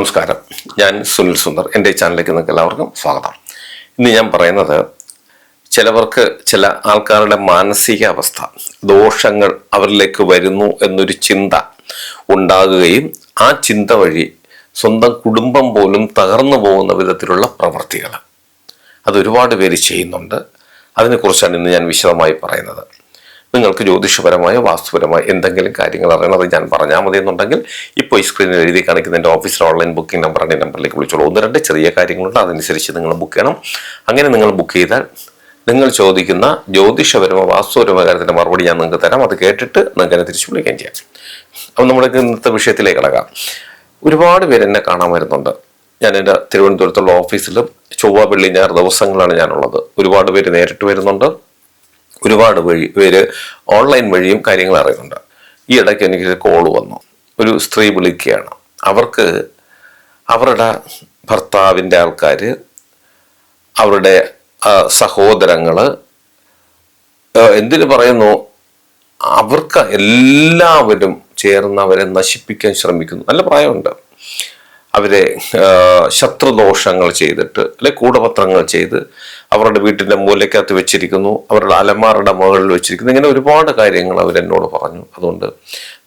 നമസ്കാരം. ഞാൻ സുനിൽ സുന്ദർ. എന്റെ ചാനലിലേക്ക് നിങ്ങൾക്ക് എല്ലാവർക്കും സ്വാഗതം. ഇന്ന് ഞാൻ പറയുന്നത് ചിലവർക്ക് ചില ആൾക്കാരുടെ മാനസികാവസ്ഥ ദോഷങ്ങൾ അവരിലേക്ക് വരുന്നു എന്നൊരു ചിന്ത ഉണ്ടാകുകയും ആ ചിന്ത വഴി സ്വന്തം കുടുംബം പോലും തകർന്നു പോകുന്ന വിധത്തിലുള്ള പ്രവൃത്തികൾ അതൊരുപാട് പേര് ചെയ്യുന്നുണ്ട്. അതിനെക്കുറിച്ചാണ് ഇന്ന് ഞാൻ വിശദമായി പറയുന്നത്. നിങ്ങൾക്ക് ജ്യോതിഷപരമായ വാസ്തുപരമായ എന്തെങ്കിലും കാര്യങ്ങൾ അറിയണത് ഞാൻ പറഞ്ഞാൽ മതി എന്നുണ്ടെങ്കിൽ ഇപ്പോൾ ഈ സ്ക്രീനിൽ എഴുതി കാണിക്കുന്ന എന്റെ ഓഫീസിൽ ഓൺലൈൻ ബുക്കിംഗ് നമ്പറാണ് ഈ നമ്പറിലേക്ക് വിളിച്ചോളൂ. ഒന്ന് രണ്ട് ചെറിയ കാര്യങ്ങളുണ്ട് അതനുസരിച്ച് നിങ്ങൾ ബുക്ക് ചെയ്യണം. അങ്ങനെ നിങ്ങൾ ബുക്ക് ചെയ്താൽ നിങ്ങൾ ചോദിക്കുന്ന ജ്യോതിഷപരമോ വാസ്തുപരമോ കാര്യത്തിന്റെ മറുപടി ഞാൻ നിങ്ങൾക്ക് തരാം. അത് കേട്ടിട്ട് നിങ്ങൾക്ക് എന്നെ തിരിച്ചു വിളിക്കുകയും ചെയ്യാം. അപ്പം നമ്മുടെ ഇന്നത്തെ വിഷയത്തിലേക്ക് കിടക്കാം. ഒരുപാട് പേര് എന്നെ കാണാൻ വരുന്നുണ്ട്. ഞാൻ എന്റെ തിരുവനന്തപുരത്തുള്ള ഓഫീസിലും ചൊവ്വ വെള്ളി ഞായർ ദിവസങ്ങളാണ് ഞാനുള്ളത്. ഒരുപാട് പേര് നേരിട്ട് വരുന്നുണ്ട്. ഒരുപാട് വഴി പേര് ഓൺലൈൻ വഴിയും കാര്യങ്ങൾ അറിയുന്നുണ്ട്. ഈ ഇടയ്ക്ക് എനിക്ക് കോൾ വന്നു. ഒരു സ്ത്രീ വിളിക്കുകയാണ്. അവർക്ക് അവരുടെ ഭർത്താവിന്റെ ആൾക്കാർ അവരുടെ സഹോദരങ്ങൾ എന്തിനു പറയുന്നു? അവർക്ക് എല്ലാവരും ചേർന്ന് അവരെ നശിപ്പിക്കാൻ ശ്രമിക്കുന്നു. നല്ല പ്രായമുണ്ട്. അവരെ ശത്രുദോഷങ്ങൾ ചെയ്തിട്ട് അല്ലെ കൂടപത്രങ്ങൾ ചെയ്ത് അവരുടെ വീട്ടിന്റെ മൂലയ്ക്കകത്ത് വെച്ചിരിക്കുന്നു അവരുടെ അലമാരുടെ മുകളിൽ വെച്ചിരിക്കുന്നു. ഇങ്ങനെ ഒരുപാട് കാര്യങ്ങൾ അവരെന്നോട് പറഞ്ഞു. അതുകൊണ്ട്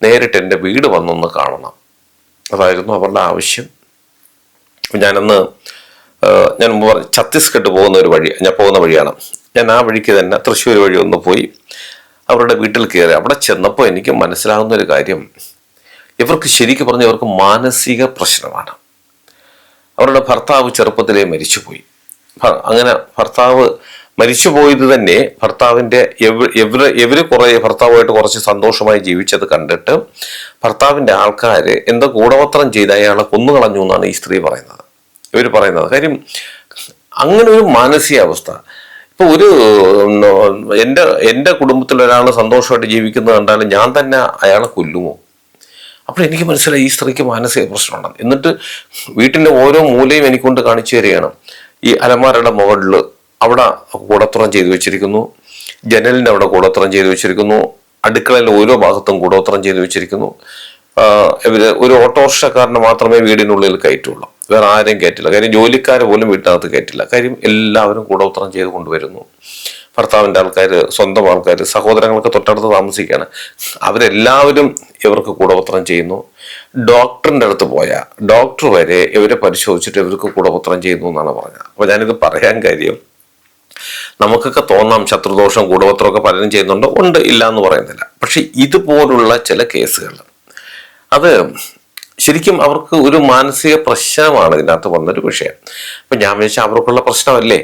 നേരിട്ട് എന്റെ വീട് വന്നൊന്ന് കാണണം. അതായിരുന്നു അവരുടെ ആവശ്യം. ഞാനന്ന് ഞാൻ പറഞ്ഞു ഛത്തീസ്ഗഡ് പോകുന്ന ഒരു വഴി ഞാൻ പോകുന്ന വഴിയാണ്. ഞാൻ ആ വഴിക്ക് തന്നെ തൃശ്ശൂർ വഴി ഒന്ന് പോയി അവരുടെ വീട്ടിൽ കയറി. അവിടെ ചെന്നപ്പോൾ എനിക്ക് മനസ്സിലാകുന്ന ഒരു കാര്യം ഇവർക്ക് ശരിക്കും പറഞ്ഞ ഇവർക്ക് മാനസിക പ്രശ്നമാണ്. അവരുടെ ഭർത്താവ് ചെറുപ്പത്തിലേ മരിച്ചുപോയി. അങ്ങനെ ഭർത്താവ് മരിച്ചുപോയത് തന്നെ ഭർത്താവിന്റെ എവര് എവര് കുറേ ഭർത്താവുമായിട്ട് കുറച്ച് സന്തോഷമായി ജീവിച്ചത് കണ്ടിട്ട് ഭർത്താവിന്റെ ആൾക്കാർ എന്തോ കൂടപത്രം ചെയ്ത് അയാളെ കൊന്നുകളഞ്ഞു എന്നാണ് ഈ സ്ത്രീ പറയുന്നത്. ഇവർ പറയുന്നത് കാര്യം അങ്ങനെ ഒരു മാനസികാവസ്ഥ ഇപ്പൊ ഒരു എന്റെ എന്റെ കുടുംബത്തിൽ ഒരാൾ സന്തോഷമായിട്ട് ജീവിക്കുന്നത് കണ്ടാലും ഞാൻ തന്നെ അയാളെ കൊല്ലുമോ? അപ്പോൾ എനിക്ക് മനസ്സിലായി ഈ സ്ത്രീക്ക് മാനസിക പ്രശ്നമുണ്ടെന്ന് എന്നിട്ട് വീട്ടിന്റെ ഓരോ മൂലയും എനിക്കൊണ്ട് കാണിച്ചു തരികയാണ്. ഈ അലമാരയുടെ മുകളിൽ അവിടെ കൂടത്തുറം ചെയ്തു വെച്ചിരിക്കുന്നു. ജനലിന്റെ അവിടെ കൂടത്തുറം ചെയ്തു വെച്ചിരിക്കുന്നു. അടുക്കളയിലെ ഓരോ ഭാഗത്തും കൂടോത്രം ചെയ്തു വെച്ചിരിക്കുന്നു. ഒരു ഓട്ടോറിക്ഷക്കാരനെ മാത്രമേ വീടിനുള്ളിൽ കയറ്റുള്ളൂ. വേറെ ആരെയും കയറ്റില്ല. കാര്യം ജോലിക്കാരെ പോലും വീട്ടിനകത്ത് കയറ്റില്ല. കാര്യം എല്ലാവരും കൂടോത്രം ചെയ്ത് കൊണ്ടുവരുന്നു. ഭർത്താവിന്റെ ആൾക്കാർ സ്വന്തം ആൾക്കാർ സഹോദരങ്ങൾക്ക് തൊട്ടടുത്ത് താമസിക്കുകയാണ്. അവരെല്ലാവരും ഇവർക്ക് കൂടപത്രം ചെയ്യുന്നു. ഡോക്ടറിന്റെ അടുത്ത് പോയാൽ ഡോക്ടർ വരെ ഇവരെ പരിശോധിച്ചിട്ട് ഇവർക്ക് കൂടപത്രം ചെയ്യുന്നു എന്നാണ് പറഞ്ഞത്. അപ്പോൾ ഞാനിത് പറയാൻ കാര്യം നമുക്കൊക്കെ തോന്നാം ശത്രുദോഷം കൂടപത്രമൊക്കെ പലരും ചെയ്യുന്നുണ്ട്. ഉണ്ട് ഇല്ല എന്ന് പറയുന്നില്ല. പക്ഷെ ഇതുപോലുള്ള ചില കേസുകൾ അത് ശരിക്കും അവർക്ക് ഒരു മാനസിക പ്രശ്നമാണ് ഇതിനകത്ത് വന്നൊരു വിഷയം. അപ്പം ഞാൻ വിചാരിച്ചാൽ അവർക്കുള്ള പ്രശ്നമല്ലേ?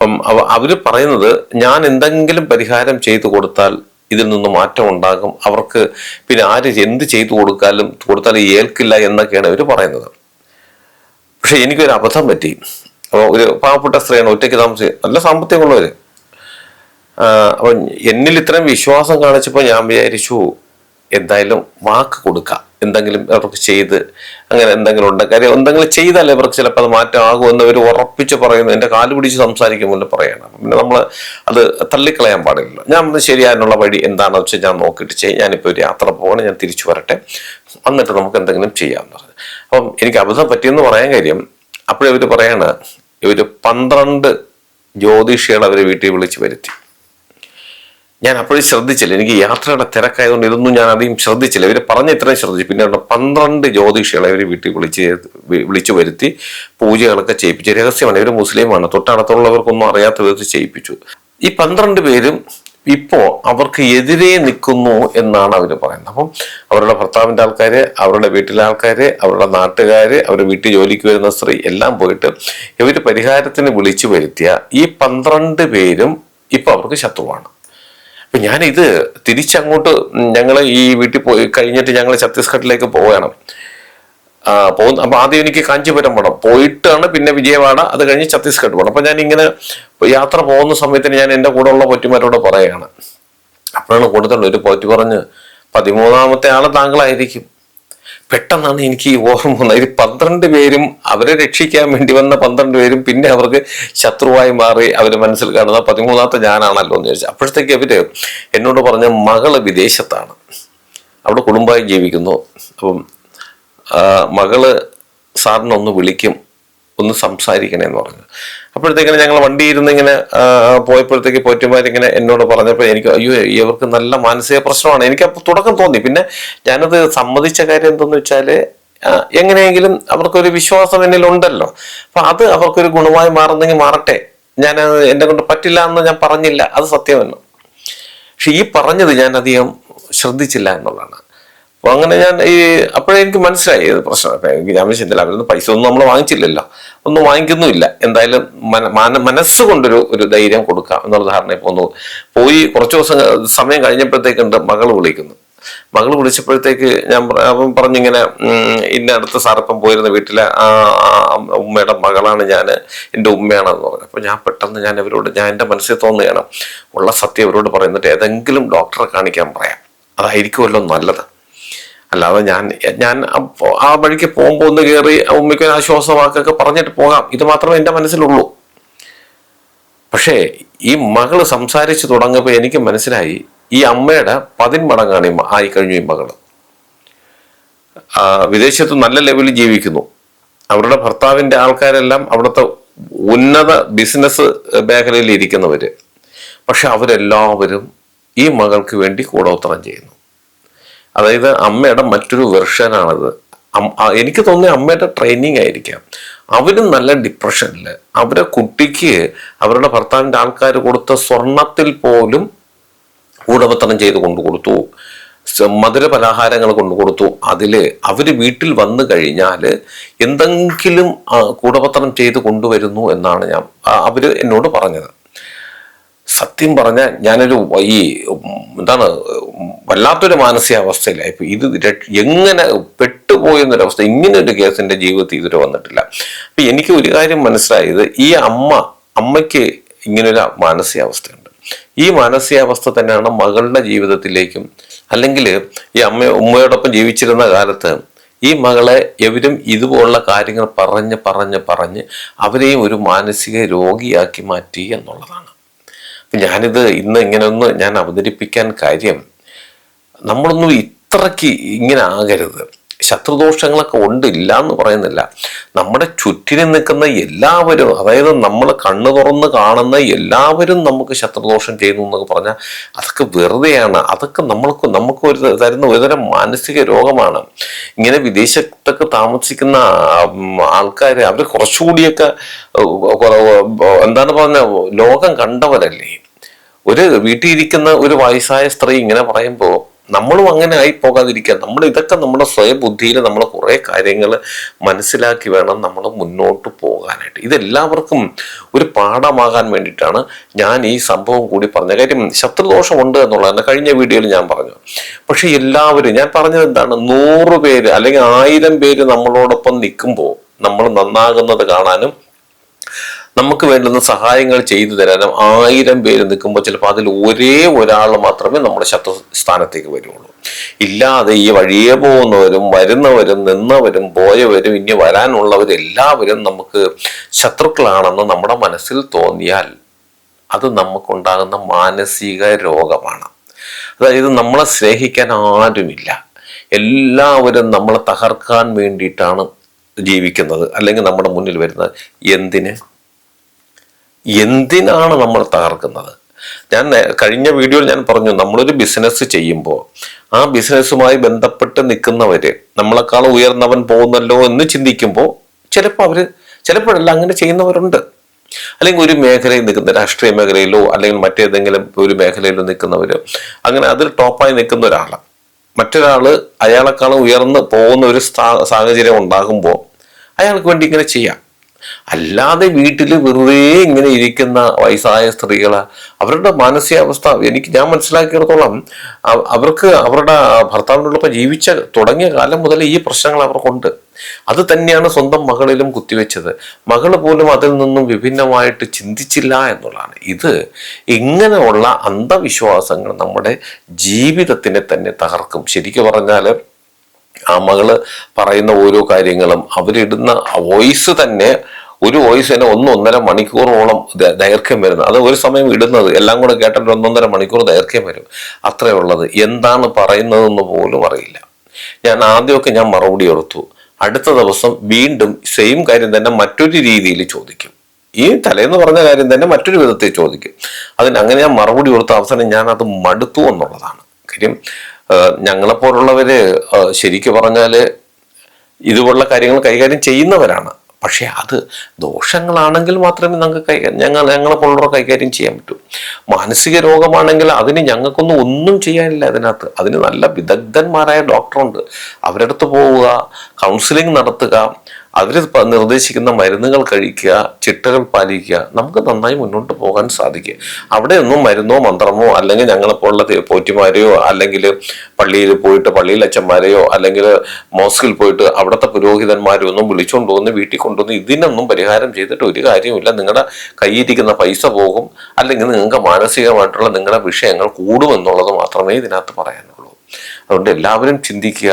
അപ്പം അവ അവർ പറയുന്നത് ഞാൻ എന്തെങ്കിലും പരിഹാരം ചെയ്തു കൊടുത്താൽ ഇതിൽ നിന്ന് മാറ്റം ഉണ്ടാകും. അവർക്ക് പിന്നെ ആര് എന്ത് ചെയ്തു കൊടുക്കാലും കൊടുത്താലും ഏൽക്കില്ല എന്നൊക്കെയാണ് ഇവർ പറയുന്നത്. പക്ഷെ എനിക്കൊരു അബദ്ധം പറ്റി. അപ്പോൾ ഒരു പാവപ്പെട്ട സ്ത്രീയാണ് ഒറ്റയ്ക്ക് താമസിച്ച് നല്ല സാമ്പത്തികമുള്ളവർ അപ്പം എന്നിൽ ഇത്രയും വിശ്വാസം കാണിച്ചപ്പോൾ ഞാൻ വിചാരിച്ചു എന്തായാലും വാക്ക് കൊടുക്കാം. എന്തെങ്കിലും അവർക്ക് ചെയ്ത് അങ്ങനെ എന്തെങ്കിലും ഉണ്ട്. കാര്യം എന്തെങ്കിലും ചെയ്താലേ അവർക്ക് ചിലപ്പോൾ അത് മാറ്റമാകും എന്ന് അവർ ഉറപ്പിച്ച് പറയുന്നു. എന്റെ കാൽ പിടിച്ച് സംസാരിക്കുമ്പോൾ പറയണം. പിന്നെ നമ്മൾ അത് തള്ളിക്കളയാൻ പാടില്ല ഞാൻ ഒന്ന് ശരിയാനുള്ള വഴി എന്താണെന്ന് വെച്ചാൽ ഞാൻ നോക്കിയിട്ട് ചെയ്യും. ഞാനിപ്പോൾ ഒരു യാത്ര പോകണം ഞാൻ തിരിച്ചു വരട്ടെ. എന്നിട്ട് നമുക്ക് എന്തെങ്കിലും ചെയ്യാമെന്ന് പറഞ്ഞു. അപ്പം എനിക്ക് അബദ്ധം പറ്റിയെന്ന് പറയാൻ കാര്യം അപ്പോഴവർ പറയാണ് ഇവർ പന്ത്രണ്ട് ജ്യോതിഷികൾ അവരെ വീട്ടിൽ വിളിച്ച് വരുത്തി. ഞാൻ അപ്പോഴും ശ്രദ്ധിച്ചില്ല. എനിക്ക് യാത്രയുടെ തിരക്കായതുകൊണ്ട് ഇതൊന്നും ഞാൻ അധികം ശ്രദ്ധിച്ചില്ല. ഇവർ പറഞ്ഞ ഇത്രയും ശ്രദ്ധിച്ചു. പിന്നെ അവിടെ പന്ത്രണ്ട് ജ്യോതിഷികളെ ഇവർ വീട്ടിൽ വിളിച്ച് വിളിച്ചു വരുത്തി പൂജകളൊക്കെ ചെയ്യിപ്പിച്ചു. രഹസ്യമാണ്. ഇവർ മുസ്ലിമാണ്. തൊട്ടടുത്തുള്ളവർക്കൊന്നും അറിയാത്ത വിധത്തിൽ ചെയ്യിപ്പിച്ചു. ഈ പന്ത്രണ്ട് പേരും ഇപ്പോ അവർക്ക് എതിരെ നിൽക്കുന്നു എന്നാണ് അവർ പറയുന്നത്. അപ്പം അവരുടെ ഭർത്താവിന്റെ ആൾക്കാര് അവരുടെ വീട്ടിലെ ആൾക്കാര് അവരുടെ നാട്ടുകാര് അവരുടെ വീട്ടിൽ ജോലിക്ക് വരുന്ന സ്ത്രീ എല്ലാം പോയിട്ട് ഇവർ പരിഹാരത്തിന് വിളിച്ചു വരുത്തിയ ഈ പന്ത്രണ്ട് പേരും ഇപ്പൊ അവർക്ക് ശത്രുവാണ്. അപ്പൊ ഞാൻ ഇത് തിരിച്ചങ്ങോട്ട് ഞങ്ങൾ ഈ വീട്ടിൽ പോയി കഴിഞ്ഞിട്ട് ഞങ്ങൾ ഛത്തീസ്ഗഡിലേക്ക് പോവുകയാണ്. പോകുന്ന അപ്പൊ ആദ്യം എനിക്ക് കാഞ്ചീപുരം പോകണം പോയിട്ടാണ് പിന്നെ വിജയവാഡ അത് കഴിഞ്ഞ് ഛത്തീസ്ഗഡ് പോകണം അപ്പൊ ഞാൻ ഇങ്ങനെ യാത്ര പോകുന്ന സമയത്തിന് ഞാൻ എന്റെ കൂടെ ഉള്ള പൊറ്റുമാരോട് പറയുകയാണ്. അപ്പോഴാണ് കൂടുതൽ ഒരു പോറ്റി പറഞ്ഞ് പതിമൂന്നാമത്തെ ആൾ താങ്കളായിരിക്കും. പെട്ടെന്നാണ് എനിക്ക് ഓർമ്മ വന്നത്. ഇത് പന്ത്രണ്ട് പേരും അവരെ രക്ഷിക്കാൻ വേണ്ടി വന്ന പന്ത്രണ്ട് പേരും പിന്നെ അവർക്ക് ശത്രുവായി മാറി അവർ മനസ്സിൽ കാണുന്ന പതിമൂന്നാമത്തെ ഞാനാണല്ലോ എന്ന് ചോദിച്ചു അപ്പോഴത്തേക്ക് അവർ എന്നോട് പറഞ്ഞ മകൾ വിദേശത്താണ്. അവിടെ കുടുംബമായി ജീവിക്കുന്നു. അപ്പം മകൾ സാറിനൊന്ന് വിളിക്കും. ഒന്ന് സംസാരിക്കണേ എന്ന് പറഞ്ഞു. അപ്പോഴത്തേക്കിന് ഞങ്ങൾ വണ്ടി ഇരുന്ന് ഇങ്ങനെ പോയപ്പോഴത്തേക്ക് പോറ്റുമാരിങ്ങനെ എന്നോട് പറഞ്ഞപ്പോൾ എനിക്ക് അയ്യോ ഇവർക്ക് നല്ല മാനസിക പ്രശ്നമാണ്. എനിക്ക് അപ്പോൾ തുടക്കം തോന്നി. പിന്നെ ഞാനത് സമ്മതിച്ച കാര്യം എന്തെന്ന് വെച്ചാൽ എങ്ങനെയെങ്കിലും അവർക്കൊരു വിശ്വാസം എന്നിൽ ഉണ്ടല്ലോ അപ്പൊ അത് അവർക്കൊരു ഗുണമായി മാറുന്നെങ്കിൽ മാറട്ടെ. ഞാൻ എന്നെ കൊണ്ട് പറ്റില്ല എന്ന് ഞാൻ പറഞ്ഞില്ല. അത് സത്യമല്ല. പക്ഷെ ഈ പറഞ്ഞത് ഞാൻ അധികം ശ്രദ്ധിച്ചില്ല എന്നുള്ളതാണ്. അപ്പൊ അങ്ങനെ ഞാൻ ഈ അപ്പോഴെനിക്ക് മനസ്സിലായി ഇത് പ്രശ്നം അപ്പൊ എനിക്ക് ഞാൻ ചിന്തില്ല അവരൊന്നും പൈസ ഒന്നും നമ്മൾ വാങ്ങിച്ചില്ലല്ലോ. ഒന്നും വാങ്ങിക്കുന്നുമില്ല. എന്തായാലും മന- മന- മനസ്സുകൊണ്ടൊരു ഒരു ധൈര്യം കൊടുക്കാം എന്നുള്ള ധാരണ പോന്നു പോയി കുറച്ച് ദിവസം സമയം കഴിഞ്ഞപ്പോഴത്തേക്കുണ്ട് മകൾ വിളിക്കുന്നു. മകൾ വിളിച്ചപ്പോഴത്തേക്ക് ഞാൻ പറഞ്ഞിങ്ങനെ ഇന്ന അടുത്ത സാറിപ്പം പോയിരുന്ന വീട്ടിലെ ആ ഉമ്മയുടെ മകളാണ് ഞാൻ എന്റെ ഉമ്മയാണെന്ന് പറഞ്ഞു. അപ്പോൾ ഞാൻ പെട്ടെന്ന് ഞാൻ ഇവരോട് ഞാൻ എന്റെ മനസ്സിൽ തോന്നുകയാണ് ഉള്ള സത്യം ഇവരോട് പറയുന്നിട്ട് ഏതെങ്കിലും ഡോക്ടറെ കാണിക്കാൻ പറയാം. അതായിരിക്കുമല്ലോ നല്ലത്. അല്ലാതെ ഞാൻ ഞാൻ ആ വഴിക്ക് പോകുമ്പോൾ ഒന്ന് കയറി ഉമ്മയ്ക്ക് ഒരു ആശ്വാസവാക്കൊക്കെ പറഞ്ഞിട്ട് പോകാം. ഇത് മാത്രമേ എന്റെ മനസ്സിലുള്ളൂ. പക്ഷേ ഈ മകൾ സംസാരിച്ച് തുടങ്ങിയപ്പോൾ എനിക്ക് മനസ്സിലായി ഈ അമ്മയുടെ പതിന്മടങ്ങാണ് ആയി കഴിഞ്ഞു ഈ മകൾ. വിദേശത്ത് നല്ല ലെവലിൽ ജീവിക്കുന്നു. അവരുടെ ഭർത്താവിന്റെ ആൾക്കാരെല്ലാം അവിടുത്തെ ഉന്നത ബിസിനസ് മേഖലയിൽ ഇരിക്കുന്നവര്. പക്ഷെ അവരെല്ലാവരും ഈ മകൾക്ക് വേണ്ടി കൂടോത്രം ചെയ്യുന്നു. അതായത് അമ്മയുടെ മറ്റൊരു വെർഷനാണത് എനിക്ക് തോന്നിയ അമ്മയുടെ ട്രെയിനിങ് ആയിരിക്കാം. അവരും നല്ല ഡിപ്രഷനിൽ അവരെ കുട്ടിക്ക് അവരുടെ ഭർത്താവിന്റെ ആൾക്കാർ കൊടുത്ത സ്വർണത്തിൽ പോലും ഊടപത്തനം ചെയ്ത് കൊണ്ടു കൊടുത്തു. മധുര പലഹാരങ്ങൾ കൊണ്ടു കൊടുത്തു. അതിൽ അവർ വീട്ടിൽ വന്നു കഴിഞ്ഞാൽ എന്തെങ്കിലും കൂടപത്രം ചെയ്ത് കൊണ്ടുവരുന്നു എന്നാണ് ഞാൻ അവർ എന്നോട് പറഞ്ഞത്. സത്യം പറഞ്ഞാൽ ഞാനൊരു ഈ എന്താണ് വല്ലാത്തൊരു മാനസികാവസ്ഥയിലായി ഇപ്പൊ ഇത് എങ്ങനെ പെട്ടുപോയെന്നൊരവസ്ഥ ഇങ്ങനെ ഒരു കേസിന്റെ ജീവിതത്തിൽ ഇതുവരെ വന്നിട്ടില്ല. അപ്പൊ എനിക്ക് ഒരു കാര്യം മനസ്സിലായത് ഈ അമ്മ അമ്മയ്ക്ക് ഇങ്ങനൊരു മാനസികാവസ്ഥയുണ്ട്. ഈ മാനസികാവസ്ഥ തന്നെയാണ് മകളുടെ ജീവിതത്തിലേക്കും അല്ലെങ്കിൽ ഈ അമ്മ ഉമ്മയോടൊപ്പം ജീവിച്ചിരുന്ന കാലത്ത് ഈ മകളെ എവരും ഇതുപോലുള്ള കാര്യങ്ങൾ പറഞ്ഞ് പറഞ്ഞ് പറഞ്ഞ് അവരെയും ഒരു മാനസിക രോഗിയാക്കി മാറ്റി എന്നുള്ളതാണ്. ഞാനിത് ഇന്ന് ഇങ്ങനെയൊന്ന് ഞാൻ അവതരിപ്പിക്കാൻ കാര്യം നമ്മളൊന്നും ഇത്രയ്ക്ക് ഇങ്ങനെ ആകരുത്. ശത്രുദോഷങ്ങളൊക്കെ ഉണ്ട് ഇല്ല എന്ന് പറയുന്നില്ല. നമ്മുടെ ചുറ്റിനും നിൽക്കുന്ന എല്ലാവരും അതായത് നമ്മൾ കണ്ണു തുറന്ന് കാണുന്ന എല്ലാവരും നമുക്ക് ശത്രുദോഷം ചെയ്യുന്നു എന്നൊക്കെ പറഞ്ഞാൽ അതൊക്കെ വെറുതെയാണ്. അതൊക്കെ നമ്മൾക്ക് നമുക്ക് ഒരു തരുന്ന ഒരുതരം മാനസിക രോഗമാണ്. ഇങ്ങനെ വിദേശത്തൊക്കെ താമസിക്കുന്ന ആൾക്കാർ അവർ കുറച്ചുകൂടിയൊക്കെ എന്താണ് പറഞ്ഞ ലോകം കണ്ടവരല്ലേ? ഒരു വീട്ടിൽ ഇരിക്കുന്ന ഒരു വയസ്സായ സ്ത്രീ ഇങ്ങനെ പറയുമ്പോൾ നമ്മളും അങ്ങനെ ആയി പോകാതിരിക്കുക. നമ്മൾ ഇതൊക്കെ നമ്മുടെ സ്വയബുദ്ധിയിൽ നമ്മൾ കുറേ കാര്യങ്ങൾ മനസ്സിലാക്കി വേണം നമ്മൾ മുന്നോട്ട് പോകാനായിട്ട്. ഇതെല്ലാവർക്കും ഒരു പാഠമാകാൻ വേണ്ടിയിട്ടാണ് ഞാൻ ഈ സംഭവം കൂടി പറഞ്ഞ കാര്യം ശത്രുദോഷമുണ്ട് എന്നുള്ളതാണ് കഴിഞ്ഞ വീഡിയോയിൽ ഞാൻ പറഞ്ഞു. പക്ഷെ എല്ലാവരും ഞാൻ പറഞ്ഞത് എന്താണ്? നൂറ് പേര് അല്ലെങ്കിൽ ആയിരം പേര് നമ്മളോടൊപ്പം നിൽക്കുമ്പോൾ നമ്മൾ നന്നാകുന്നത് കാണാനും നമുക്ക് വേണ്ടുന്ന സഹായങ്ങൾ ചെയ്തു തരാനും ആയിരം പേര് നിൽക്കുമ്പോൾ ചിലപ്പോൾ അതിൽ ഒരേ ഒരാൾ മാത്രമേ നമ്മുടെ ശത്രു സ്ഥാനത്തേക്ക് വരുള്ളൂ. ഇല്ലാതെ ഈ വഴിയെ പോകുന്നവരും വരുന്നവരും നിന്നവരും പോയവരും ഇനി വരാനുള്ളവരും എല്ലാവരും നമുക്ക് ശത്രുക്കളാണെന്ന് നമ്മുടെ മനസ്സിൽ തോന്നിയാൽ അത് നമുക്കുണ്ടാകുന്ന മാനസിക രോഗമാണ്. അതായത് നമ്മളെ സ്നേഹിക്കാൻ ആരുമില്ല. എല്ലാവരും നമ്മളെ തകർക്കാൻ വേണ്ടിയിട്ടാണ് ജീവിക്കുന്നത്. അല്ലെങ്കിൽ നമ്മുടെ മുന്നിൽ വരുന്നത്. എന്തിന്? എന്തിനാണ് നമ്മൾ തകർക്കുന്നത്? ഞാൻ കഴിഞ്ഞ വീഡിയോയിൽ ഞാൻ പറഞ്ഞു നമ്മളൊരു ബിസിനസ് ചെയ്യുമ്പോൾ ആ ബിസിനസ്സുമായി ബന്ധപ്പെട്ട് നിൽക്കുന്നവര് നമ്മളെക്കാൾ ഉയർന്നവൻ പോകുന്നല്ലോ എന്ന് ചിന്തിക്കുമ്പോൾ ചിലപ്പോൾ അവർ ചിലപ്പോഴല്ല അങ്ങനെ ചെയ്യുന്നവരുണ്ട്. അല്ലെങ്കിൽ ഒരു മേഖലയിൽ നിൽക്കുന്ന രാഷ്ട്രീയ മേഖലയിലോ അല്ലെങ്കിൽ മറ്റേതെങ്കിലും ഒരു മേഖലയിലോ നിൽക്കുന്നവര് അങ്ങനെ അതിൽ ടോപ്പായി നിൽക്കുന്ന ഒരാൾ മറ്റൊരാൾ അയാളെക്കാളും ഉയർന്ന് പോകുന്ന ഒരു സാഹചര്യം ഉണ്ടാകുമ്പോൾ അയാൾക്ക് വേണ്ടി ഇങ്ങനെ ചെയ്യാം. അല്ലാതെ വീട്ടിൽ വെറുതെ ഇങ്ങനെ ഇരിക്കുന്ന വയസ്സായ സ്ത്രീകൾ അവരുടെ മാനസികാവസ്ഥ എനിക്ക് ഞാൻ മനസ്സിലാക്കിയിടത്തോളം അവർക്ക് അവരുടെ ഭർത്താവിനോടൊപ്പം ജീവിച്ച തുടങ്ങിയ കാലം മുതൽ ഈ പ്രശ്നങ്ങൾ അവർക്കുണ്ട്. അത് തന്നെയാണ് സ്വന്തം മകളിലും കുത്തിവെച്ചത്. മകൾ പോലും അതിൽ നിന്നും വിഭിന്നമായിട്ട് ചിന്തിച്ചില്ല എന്നുള്ളതാണ്. ഇത് ഇങ്ങനെയുള്ള അന്ധവിശ്വാസങ്ങൾ നമ്മുടെ ജീവിതത്തിനെ തന്നെ തകർക്കും. ശരിക്കും പറഞ്ഞാൽ ആ മകൾ പറയുന്ന ഓരോ കാര്യങ്ങളും അവരിടുന്ന വോയിസ് തന്നെ ഒരു വോയിസ് തന്നെ ഒന്ന് ഒന്നര മണിക്കൂറോളം ദൈർഘ്യം വരുന്നത് അത് ഒരു സമയം ഇടുന്നത് എല്ലാം കൂടെ കേട്ടിട്ട് ഒന്നൊന്നര മണിക്കൂർ ദൈർഘ്യം വരും. അത്രേ ഉള്ളത്. എന്താണ് പറയുന്നതെന്ന് പോലും അറിയില്ല. ഞാൻ ആദ്യമൊക്കെ ഞാൻ മറുപടി കൊടുത്തു അടുത്ത ദിവസം വീണ്ടും സെയിം കാര്യം തന്നെ മറ്റൊരു രീതിയിൽ ചോദിക്കും. ഈ തലേന്ന് പറഞ്ഞ കാര്യം തന്നെ മറ്റൊരു വിധത്തിൽ ചോദിക്കും. അതിന് അങ്ങനെ ഞാൻ മറുപടി കൊടുത്ത അവസാനം ഞാൻ അത് മടുത്തു എന്നുള്ളതാണ്. കാര്യം ഞങ്ങളെപ്പോലുള്ളവര് ശരിക്കു പറഞ്ഞാൽ ഇതുപോലുള്ള കാര്യങ്ങൾ കൈകാര്യം ചെയ്യുന്നവരാണ്. പക്ഷേ അത് ദോഷങ്ങളാണെങ്കിൽ മാത്രമേ ഞങ്ങൾക്ക് കൈ ഞങ്ങൾ ഞങ്ങളെ പോലുള്ളവർ കൈകാര്യം ചെയ്യാൻ പറ്റൂ. മാനസിക രോഗമാണെങ്കിൽ അതിന് ഞങ്ങൾക്കൊന്നും ഒന്നും ചെയ്യാനില്ല അതിനകത്ത്. അതിന് നല്ല വിദഗ്ധന്മാരായ ഡോക്ടറുണ്ട്. അവരടുത്ത് പോവുക കൗൺസിലിംഗ് നടത്തുക അവർ നിർദ്ദേശിക്കുന്ന മരുന്നുകൾ കഴിക്കുക ചിട്ടകൾ പാലിക്കുക നമുക്ക് നന്നായി മുന്നോട്ട് പോകാൻ സാധിക്കുക. അവിടെയൊന്നും മരുന്നോ മന്ത്രമോ അല്ലെങ്കിൽ ഞങ്ങളെപ്പോലുള്ള പോറ്റിമാരെയോ അല്ലെങ്കിൽ പള്ളിയിൽ പോയിട്ട് പള്ളിയിൽ അച്ഛന്മാരെയോ അല്ലെങ്കിൽ മോസ്കിൽ പോയിട്ട് അവിടുത്തെ പുരോഹിതന്മാരെയോ ഒന്നും വിളിച്ചുകൊണ്ട് വന്ന് വീട്ടിൽ കൊണ്ടുവന്ന് ഇതിനൊന്നും പരിഹാരം ചെയ്തിട്ട് ഒരു കാര്യമില്ല നിങ്ങളുടെ കയ്യിരിക്കുന്ന പൈസ പോകും. അല്ലെങ്കിൽ നിങ്ങൾക്ക് മാനസികമായിട്ടുള്ള നിങ്ങളുടെ വിഷയങ്ങൾ കൂടുമെന്നുള്ളത് മാത്രമേ ഇതിനകത്ത് പറയാനുള്ളൂ. അതുകൊണ്ട് എല്ലാവരും ചിന്തിക്കുക.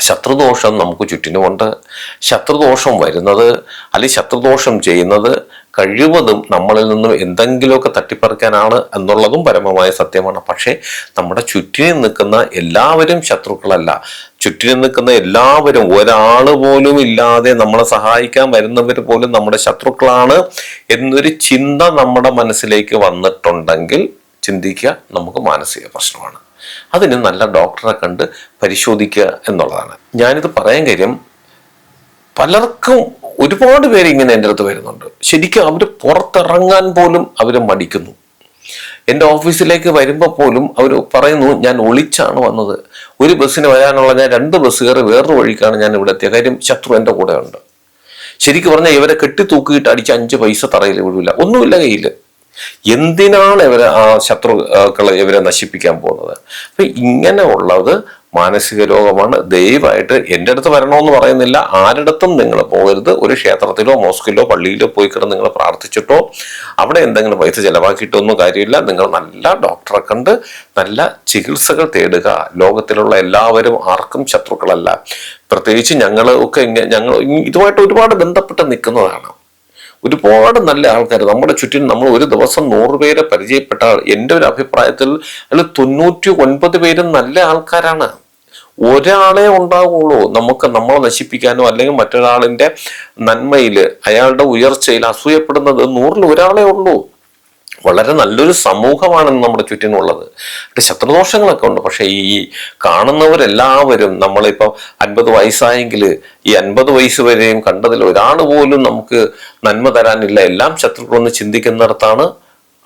ശത്രുദോഷം നമുക്ക് ചുറ്റിനുമുണ്ട്. ശത്രുദോഷം വരുന്നത് അല്ലെങ്കിൽ ശത്രുദോഷം ചെയ്യുന്നത് കഴിവതും നമ്മളിൽ നിന്നും എന്തെങ്കിലുമൊക്കെ തട്ടിപ്പറിക്കാനാണ് എന്നുള്ളതും പരമമായ സത്യമാണ്. പക്ഷേ നമ്മുടെ ചുറ്റിനും നിൽക്കുന്ന എല്ലാവരും ശത്രുക്കളല്ല. ചുറ്റിനും നിൽക്കുന്ന എല്ലാവരും ഒരാൾ പോലും ഇല്ലാതെ നമ്മളെ സഹായിക്കാൻ വരുന്നവർ പോലും നമ്മുടെ ശത്രുക്കളാണ് എന്നൊരു ചിന്ത നമ്മുടെ മനസ്സിലേക്ക് വന്നിട്ടുണ്ടെങ്കിൽ ചിന്തിക്കുക നമുക്ക് മാനസിക പ്രശ്നമാണ്. അതിന് നല്ല ഡോക്ടറെ കണ്ട് പരിശോധിക്കുക എന്നുള്ളതാണ്. ഞാനിത് പറയാൻ കാര്യം പലർക്കും ഒരുപാട് പേര് ഇങ്ങനെ എന്റെ അടുത്ത് വരുന്നുണ്ട്. ശരിക്കും അവർ പുറത്തിറങ്ങാൻ പോലും അവർ മടിക്കുന്നു. എന്റെ ഓഫീസിലേക്ക് വരുമ്പോൾ പോലും അവർ പറയുന്നു ഞാൻ ഒളിച്ചാണ് വന്നത്. ഒരു ബസ്സിന് വരാനുള്ള ഞാൻ രണ്ട് ബസ് കയറി വേറൊരു വഴിക്കാണ് ഞാൻ ഇവിടെ എത്തിയ കാര്യം ശത്രു എന്റെ കൂടെ ഉണ്ട് ശരിക്കും പറഞ്ഞാൽ ഇവരെ കെട്ടിത്തൂക്കിയിട്ട് അടിച്ച് അഞ്ച് പൈസ തറയിൽ വിടില്ല ഒന്നുമില്ല കയ്യിൽ എന്തിനാണ് ഇവരെ ആ ശത്രുക്കളെ ഇവരെ നശിപ്പിക്കാൻ പോകുന്നത്? അപ്പൊ ഇങ്ങനെ ഉള്ളത് മാനസിക രോഗമാണ്. ദയവായിട്ട് എന്റെ അടുത്ത് വരണമെന്ന് പറയുന്നില്ല. ആരിടത്തും നിങ്ങൾ പോകരുത്. ഒരു ക്ഷേത്രത്തിലോ മോസ്കിലോ പള്ളിയിലോ പോയി കിടന്ന് നിങ്ങൾ പ്രാർത്ഥിച്ചിട്ടോ അവിടെ എന്തെങ്കിലും പൈസ ചെലവാക്കിയിട്ടൊന്നും കാര്യമില്ല. നിങ്ങൾ നല്ല ഡോക്ടറെ കണ്ട് നല്ല ചികിത്സകൾ തേടുക. ലോകത്തിലുള്ള എല്ലാവരും ആർക്കും ശത്രുക്കളല്ല. പ്രത്യേകിച്ച് ഞങ്ങൾ ഒക്കെ ഞങ്ങൾ ഇതുമായിട്ട് ഒരുപാട് ബന്ധപ്പെട്ട് നിൽക്കുന്നതാണ്. ഒരുപാട് നല്ല ആൾക്കാർ നമ്മുടെ ചുറ്റിനും നമ്മൾ ഒരു ദിവസം നൂറ് പേരെ പരിചയപ്പെട്ട ആൾ എന്റെ ഒരു അഭിപ്രായത്തിൽ അതിൽ തൊണ്ണൂറ്റി ഒൻപത് പേരും നല്ല ആൾക്കാരാണ്. ഒരാളെ ഉണ്ടാവുള്ളൂ നമുക്ക് നമ്മളെ നശിപ്പിക്കാനോ അല്ലെങ്കിൽ മറ്റൊരാളിന്റെ നന്മയിൽ അയാളുടെ ഉയർച്ചയിൽ അസൂയപ്പെടുന്നത് നൂറിൽ ഒരാളെ ഉള്ളൂ. വളരെ നല്ലൊരു സമൂഹമാണ് നമ്മുടെ ചുറ്റിനുള്ളത്. ശത്രുദോഷങ്ങളൊക്കെ ഉണ്ട്. പക്ഷെ ഈ കാണുന്നവരെല്ലാവരും നമ്മളിപ്പോൾ അൻപത് വയസ്സായെങ്കിൽ ഈ അൻപത് വയസ്സ് വരെയും കണ്ടതിൽ ഒരാൾ പോലും നമുക്ക് നന്മ തരാനില്ല. എല്ലാം ശത്രുക്കളെന്ന് ചിന്തിക്കുന്നിടത്താണ്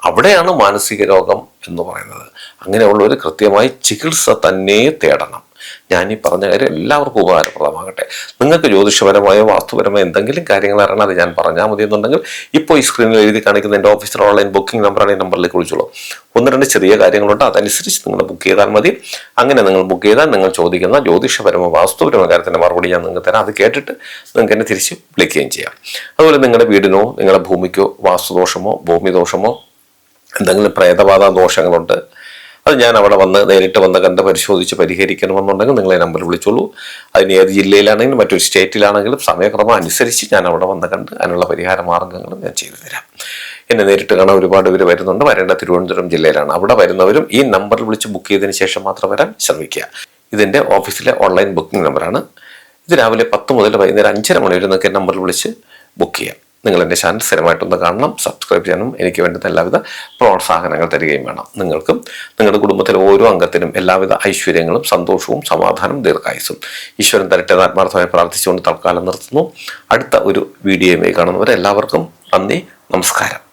അവിടെയാണ് മാനസിക രോഗം എന്ന് പറയുന്നത്. അങ്ങനെയുള്ളവർ കൃത്യമായി ചികിത്സ തന്നെ തേടണം. ഞാൻ ഈ പറഞ്ഞ കാര്യം എല്ലാവർക്കും ഉപകാരപ്രദമാകട്ടെ. നിങ്ങൾക്ക് ജ്യോതിഷപരമായോ വാസ്തുപരമായോ എന്തെങ്കിലും കാര്യങ്ങൾ അറിയണം അത് ഞാൻ പറഞ്ഞാൽ മതി എന്നുണ്ടെങ്കിൽ ഇപ്പോൾ ഈ സ്ക്രീനിൽ എഴുതി കാണിക്കുന്ന എന്റെ ഓഫീസിലെ ഓൺലൈൻ ബുക്കിംഗ് നമ്പറാണ് ഈ നമ്പറിലേക്ക് വിളിച്ചോളൂ. ഒന്ന് രണ്ട് ചെറിയ കാര്യങ്ങളുണ്ട് അതനുസരിച്ച് നിങ്ങൾ ബുക്ക് ചെയ്താൽ മതി. അങ്ങനെ നിങ്ങൾ ബുക്ക് ചെയ്താൽ നിങ്ങൾ ചോദിക്കുന്ന ജ്യോതിഷപരമോ വാസ്തുപരമോ കാര്യത്തിന്റെ മറുപടി ഞാൻ നിങ്ങൾക്ക് തരാം. അത് കേട്ടിട്ട് നിങ്ങൾക്ക് എന്നെ തിരിച്ച് വിളിക്കുകയും ചെയ്യാം. അതുപോലെ നിങ്ങളുടെ വീടിനോ നിങ്ങളുടെ ഭൂമിക്കോ വാസ്തുദോഷമോ ഭൂമിദോഷമോ എന്തെങ്കിലും പ്രേതബാധ ദോഷങ്ങളുണ്ട് അത് ഞാൻ അവിടെ വന്ന് നേരിട്ട് വന്ന് കണ്ട് പരിശോധിച്ച് പരിഹരിക്കണമെന്നുണ്ടെങ്കിൽ നിങ്ങളെ നമ്പർ വിളിച്ചോളൂ. അതിന് ഏത് ജില്ലയിലാണെങ്കിലും മറ്റൊരു സ്റ്റേറ്റിലാണെങ്കിലും സമയക്രമം അനുസരിച്ച് ഞാൻ അവിടെ വന്ന് കണ്ട് അതിനുള്ള പരിഹാര മാർഗങ്ങളും ഞാൻ ചെയ്തു തരാം. എന്നെ നേരിട്ട് കാണാൻ ഒരുപാട് പേര് വരുന്നുണ്ട്. വരേണ്ട തിരുവനന്തപുരം ജില്ലയിലാണ്. അവിടെ വരുന്നവരും ഈ നമ്പറിൽ വിളിച്ച് ബുക്ക് ചെയ്തതിന് ശേഷം മാത്രം വരാൻ ശ്രമിക്കുക. ഇതിന്റെ ഓഫീസിലെ ഓൺലൈൻ ബുക്കിംഗ് നമ്പറാണ്. ഇത് രാവിലെ പത്ത് മുതൽ വൈകുന്നേരം അഞ്ചര മണി വരെ നിങ്ങൾക്ക് നമ്പറിൽ വിളിച്ച് ബുക്ക് ചെയ്യാം. നിങ്ങൾ എന്റെ ചാനൽ സ്ഥിരമായിട്ടൊന്ന് കാണണം സബ്സ്ക്രൈബ് ചെയ്യണം എനിക്ക് വേണ്ടുന്ന എല്ലാവിധ പ്രോത്സാഹനങ്ങൾ തരികയും വേണം. നിങ്ങൾക്കും നിങ്ങളുടെ കുടുംബത്തിലെ ഓരോ അംഗത്തിനും എല്ലാവിധ ഐശ്വര്യങ്ങളും സന്തോഷവും സമാധാനവും ദീർഘായുസും ഈശ്വരൻ തരട്ടെ ആത്മാർത്ഥമായി പ്രാർത്ഥിച്ചുകൊണ്ട് തൽക്കാലം നിർത്തുന്നു. അടുത്ത ഒരു വീഡിയോയുമായി കാണുന്നവരെ എല്ലാവർക്കും നന്ദി നമസ്കാരം.